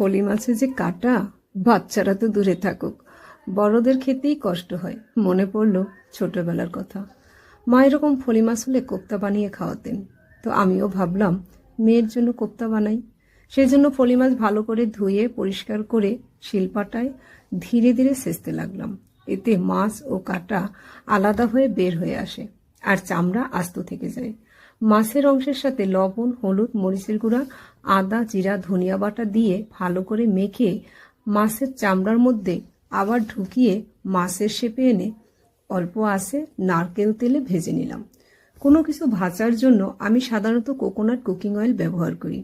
ফলি মাছে যে কাটা, বাচ্চারা তো দূরে থাকুক। বড়দের খেতেই কষ্ট হয়। মনে পড়ল ছোটবেলার কথা। মা এরকম ফলি মাছ হলে কোপ্তা বানিয়ে খাওয়াতেন। তো আমিও ভাবলাম, মেয়ের জন্য কোপ্তা বানাই। সেই জন্য ফলি মাছ ভালো করে ধুয়ে, পরিষ্কার করে শিলপাটায় ধীরে ধীরে সেচতে লাগলাম। এতে মাছ ও কাটা আলাদা হয়ে বের হয়ে আসে। আর চামড়া আস্ত থেকে যায়। মাছের অংশের সাথে লবণ, হলুদ, মরিচের গুঁড়া, আদা, জিরা, ধনিয়া বাটা দিয়ে ভালো করে মেখে মাছের চামড়ার মধ্যে আবার ঢুকিয়ে মাছের শেপে এনে অল্প আসে নারকেল তেলে ভেজে নিলাম। কোনো কিছু ভাজার জন্য আমি সাধারণত কোকোনাট কুকিং অয়েল ব্যবহার করি।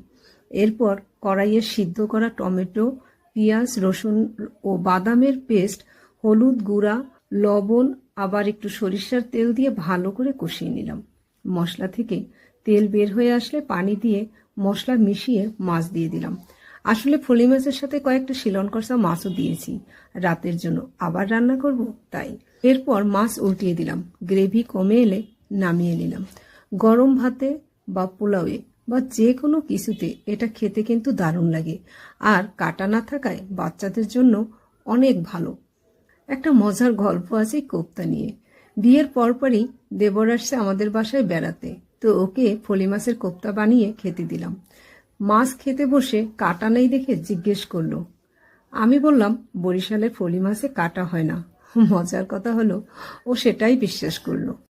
এরপর কড়াইয়ে সিদ্ধ করা টমেটো, পেঁয়াজ, রসুন ও বাদামের পেস্ট, হলুদ গুঁড়া লবণ, আবার একটু সরিষার তেল দিয়ে ভালো করে কষিয়ে নিলাম। মশলা থেকে তেল বের হয়ে আসলে পানি দিয়ে মশলা মিশিয়ে মাছ দিয়ে দিলাম। আসলে ফলি মাছের সাথে কয়েকটা শিলন কষা মাছও দিয়েছি। রাতের জন্য আবার রান্না করব, তাই। এরপর মাছ উল্টিয়ে দিলাম। গ্রেভি কমে এলে নামিয়ে নিলাম। গরম ভাতে বা পোলাওয়ে বা যে কোনো কিছুতে এটা খেতে কিন্তু দারুণ লাগে। আর কাটা না থাকায় বাচ্চাদের জন্য অনেক ভালো। একটা মজার গল্প আছে কোপ্তা নিয়ে। বিয়ের পরপরই দেবর আসছে আমাদের বাসায় বেড়াতে। তো ওকে ফলি মাছের কোপ্তা বানিয়ে খেতে দিলাম। মাছ খেতে বসে কাটা নেই দেখে জিজ্ঞেস করল। আমি বললাম বরিশালের ফলি মাছে কাটা হয় না। মজার কথা হলো, ও সেটাই বিশ্বাস করল।